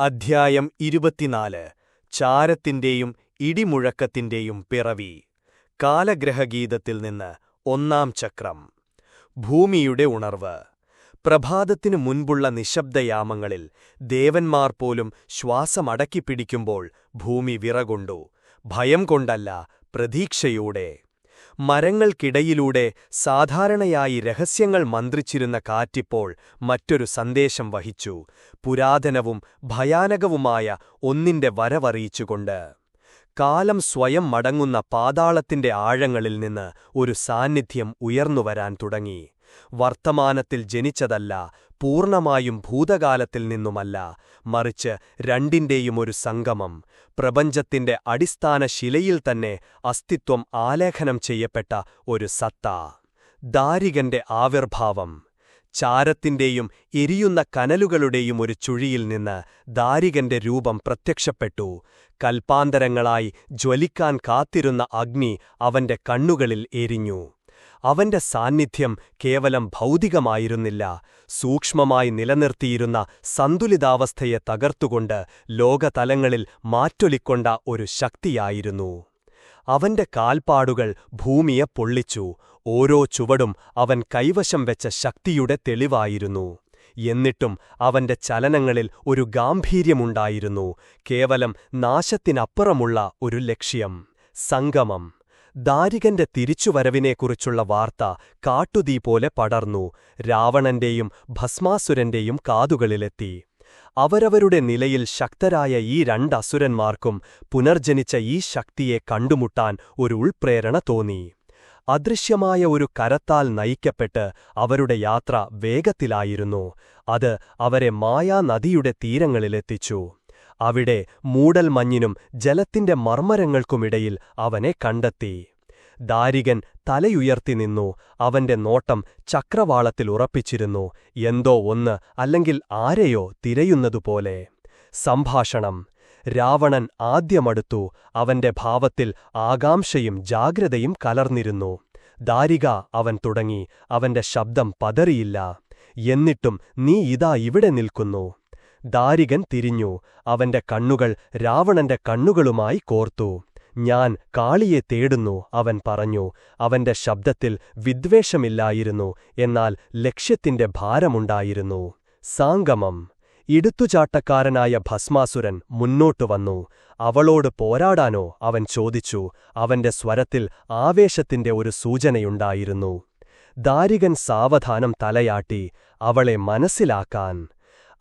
അധ്യായം ഇരുപത്തിനാല്. ചാരത്തിന്റെയും ഇടിമുഴക്കത്തിന്റെയും പിറവി. കാലഗ്രഹഗീതത്തിൽ നിന്ന് ഒന്നാം ചക്രം. ഭൂമിയുടെ ഉണർവ്. പ്രഭാതത്തിനു മുൻപുള്ള നിശബ്ദയാമങ്ങളിൽ ദേവന്മാർ പോലും ശ്വാസമടക്കിപ്പിടിക്കുമ്പോൾ ഭൂമി വിറകൊണ്ടു. ഭയം കൊണ്ടല്ല പ്രതീക്ഷയോടെ. മരങ്ങൾക്കിടയിലൂടെ സാധാരണയായി രഹസ്യങ്ങൾ മന്ത്രിച്ചിരുന്ന കാറ്റിപ്പോൾ മറ്റൊരു സന്ദേശം വഹിച്ചു. പുരാതനവും ഭയാനകവുമായ ഒന്നിന്റെ വരവറിയിച്ചുകൊണ്ട്. കാലം സ്വയം മടങ്ങുന്ന പാതാളത്തിന്റെ ആഴങ്ങളിൽ നിന്ന് ഒരു സാന്നിധ്യം ഉയർന്നുവരാൻ തുടങ്ങി. വർത്തമാനത്തിൽ ജനിച്ചതല്ല പൂർണമായും ഭൂതകാലത്തിൽ നിന്നുമല്ല മറിച്ച് രണ്ടിന്റെയും ഒരു സംഗമം. പ്രപഞ്ചത്തിന്റെ അടിസ്ഥാന ശിലയിൽ തന്നെ അസ്തിത്വം ആലേഖനം ചെയ്യപ്പെട്ട ഒരു സത്ത. ദാരികന്റെ ആവിർഭാവം. ചാരത്തിന്റെയും എരിയുന്ന കനലുകളുടെയും ഒരു ചുഴിയിൽ നിന്ന് ദാരികന്റെ രൂപം പ്രത്യക്ഷപ്പെട്ടു. കൽപ്പാന്തരങ്ങളായി ജ്വലിക്കാൻ കാത്തിരുന്ന അഗ്നി അവന്റെ കണ്ണുകളിൽ എരിഞ്ഞു. അവന്റെ സാന്നിധ്യം കേവലം ഭൗതികമായിരുന്നില്ല. സൂക്ഷ്മമായി നിലനിർത്തിയിരുന്ന സന്തുലിതാവസ്ഥയെ തകർത്തുകൊണ്ട് ലോകതലങ്ങളിൽ മാറ്റൊലിക്കൊണ്ട ഒരു ശക്തിയായിരുന്നു. അവന്റെ കാൽപ്പാടുകൾ ഭൂമിയെ പൊള്ളിച്ചു. ഓരോ ചുവടും അവൻ കൈവശം വെച്ച ശക്തിയുടെ തെളിവായിരുന്നു. എന്നിട്ടും അവന്റെ ചലനങ്ങളിൽ ഒരു ഗാംഭീര്യമുണ്ടായിരുന്നു. കേവലം നാശത്തിനപ്പുറമുള്ള ഒരു ലക്ഷ്യം. സംഗമം. ദാരികന്റെ തിരിച്ചുവരവിനെക്കുറിച്ചുള്ള വാർത്ത കാട്ടുതീ പോലെ പടർന്നു. രാവണന്റെയും ഭസ്മാസുരന്റെയും കാതുകളിലെത്തി. അവരവരുടെ നിലയിൽ ശക്തരായ ഈ രണ്ടസുരന്മാർക്കും പുനർജനിച്ച ഈ ശക്തിയെ കണ്ടുമുട്ടാൻ ഒരു ഉൾപ്രേരണ തോന്നി. അദൃശ്യമായ ഒരു കരത്താൽ നയിക്കപ്പെട്ട് അവരുടെ യാത്ര വേഗത്തിലായിരുന്നു. അത് അവരെ മായാനദിയുടെ തീരങ്ങളിലെത്തിച്ചു. അവിടെ മൂടൽമഞ്ഞിനും ജലത്തിന്റെ മർമ്മരങ്ങൾക്കുമിടയിൽ അവനെ കണ്ടെത്തി. ദാരികൻ തലയുയർത്തി നിന്നു. അവന്റെ നോട്ടം ചക്രവാളത്തിൽ ഉറപ്പിച്ചിരുന്നു. എന്തോ ഒന്ന് അല്ലെങ്കിൽ ആരെയോ തിരയുന്നതുപോലെ. സംഭാഷണം. രാവണൻ ആദ്യമടുത്തു അവന്റെ ഭാവത്തിൽ ആകാംക്ഷയും ജാഗ്രതയും കലർന്നിരുന്നു. ദാരിക അവൻ തുടങ്ങി. അവന്റെ ശബ്ദം പതറിയില്ല. എന്നിട്ടും നീ ഇതാ ഇവിടെ നിൽക്കുന്നു. ദാരികൻ തിരിഞ്ഞു. അവന്റെ കണ്ണുകൾ രാവണന്റെ കണ്ണുകളുമായി കോർത്തു. ഞാൻ കാളിയെ തേടുന്നു അവൻ പറഞ്ഞു. അവന്റെ ശബ്ദത്തിൽ വിദ്വേഷമില്ലായിരുന്നു എന്നാൽ ലക്ഷ്യത്തിന്റെ ഭാരമുണ്ടായിരുന്നു. സാംഗമം. ഇടുത്തുചാട്ടക്കാരനായ ഭസ്മാസുരൻ മുന്നോട്ടു വന്നു. അവളോട് പോരാടാനോ? അവൻ ചോദിച്ചു. അവന്റെ സ്വരത്തിൽ ആവേശത്തിന്റെ ഒരു സൂചനയുണ്ടായിരുന്നു. ദാരികൻ സാവധാനം തലയാട്ടി അവളെ മനസ്സിലാക്കാൻ.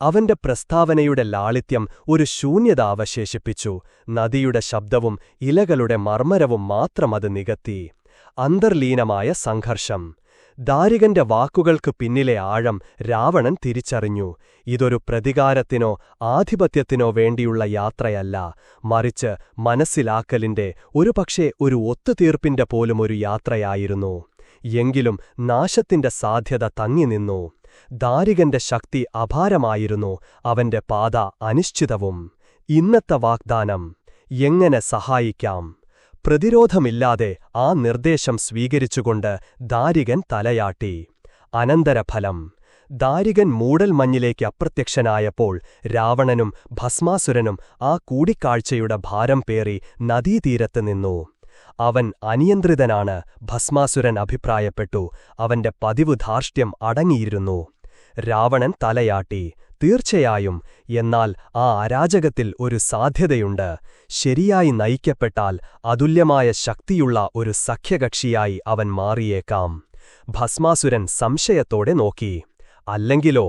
അവന്റെ പ്രസ്താവനയുടെ ലാളിത്യം ഒരു ശൂന്യത അവശേഷിപ്പിച്ചു നദിയുടെ ശബ്ദവും ഇലകളുടെ മർമ്മരവും മാത്രമത് നികത്തി. അന്തർലീനമായ സംഘർഷം. ദാരികന്റെ വാക്കുകൾക്ക് പിന്നിലെ ആഴം രാവണൻ തിരിച്ചറിഞ്ഞു. ഇതൊരു പ്രതികാരത്തിനോ ആധിപത്യത്തിനോ വേണ്ടിയുള്ള യാത്രയല്ല. മറിച്ച് മനസ്സിലാക്കലിന്റെ ഒരുപക്ഷെ ഒരു ഒത്തുതീർപ്പിന്റെ പോലും ഒരു യാത്രയായിരുന്നു. എങ്കിലും നാശത്തിന്റെ സാധ്യത തങ്ങിനിന്നു. ദാരികന്റെ ശക്തി അപാരമായിരുന്നു അവന്റെ പാത അനിശ്ചിതവും. ഇന്നത്തെ വാഗ്ദാനം എങ്ങനെ സഹായിക്കാം? പ്രതിരോധമില്ലാതെ ആ നിർദ്ദേശം സ്വീകരിച്ചുകൊണ്ട് ദാരികൻ തലയാട്ടി. അനന്തരഫലം ദാരികൻ മൂടൽമഞ്ഞിലേക്ക് അപ്രത്യക്ഷനായപ്പോൾ രാവണനും ഭസ്മാസുരനും ആ കൂടിക്കാഴ്ചയുടെ ഭാരം പേറി നദീതീരത്ത് നിന്നു. അവൻ അനിയന്ത്രിതനാണ്. ഭസ്മാസുരൻ അഭിപ്രായപ്പെട്ടു. അവന്റെ പതിവ് ധാർഷ്ട്യം അടങ്ങിയിരുന്നു. രാവണൻ തലയാട്ടി. തീർച്ചയായും എന്നാൽ ആ അരാജകത്തിൽ ഒരു സാധ്യതയുണ്ട്. ശരിയായി നയിക്കപ്പെട്ടാൽ അതുല്യമായ ശക്തിയുള്ള ഒരു സഖ്യകക്ഷിയായി അവൻ മാറിയേക്കാം. ഭസ്മാസുരൻ സംശയത്തോടെ നോക്കി. അല്ലെങ്കിലോ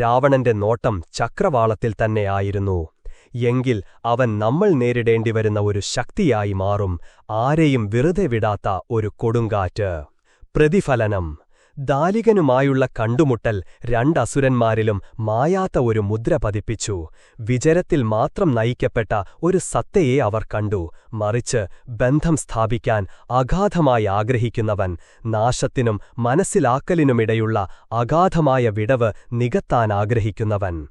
രാവണന്റെ നോട്ടം ചക്രവാളത്തിൽ തന്നെയായിരുന്നു എങ്കിൽ അവൻ നമ്മൾ നേരിടേണ്ടി വരുന്ന ഒരു ശക്തിയായി മാറും. ആരെയും വെറുതെ വിടാത്ത ഒരു കൊടുങ്കാറ്റ്. പ്രതിഫലനം. ദാലികനുമായുള്ള കണ്ടുമുട്ടൽ രണ്ടസുരന്മാരിലും മായാത്ത ഒരു മുദ്ര പതിപ്പിച്ചു. വിചരത്തിൽ മാത്രം നയിക്കപ്പെട്ട ഒരു സത്തയെ അവർ കണ്ടു. മറിച്ച് ബന്ധം സ്ഥാപിക്കാൻ അഗാധമായി ആഗ്രഹിക്കുന്നവൻ നാശത്തിനും മനസ്സിലാക്കലിനുമിടയുള്ള അഗാധമായ വിടവ് നികത്താനാഗ്രഹിക്കുന്നവൻ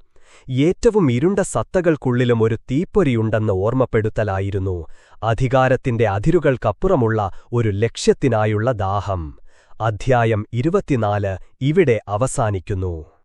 ഏറ്റവും ഇരുണ്ട സത്തകൾക്കുള്ളിലും ഒരു തീപ്പൊരിയുണ്ടെന്ന് ഓർമ്മപ്പെടുത്തലായിരുന്നു അധികാരത്തിന്റെ അതിരുകൾക്കപ്പുറമുള്ള ഒരു ലക്ഷ്യത്തിനായുള്ള ദാഹം. അധ്യായം ഇരുപത്തിനാല് ഇവിടെ അവസാനിക്കുന്നു.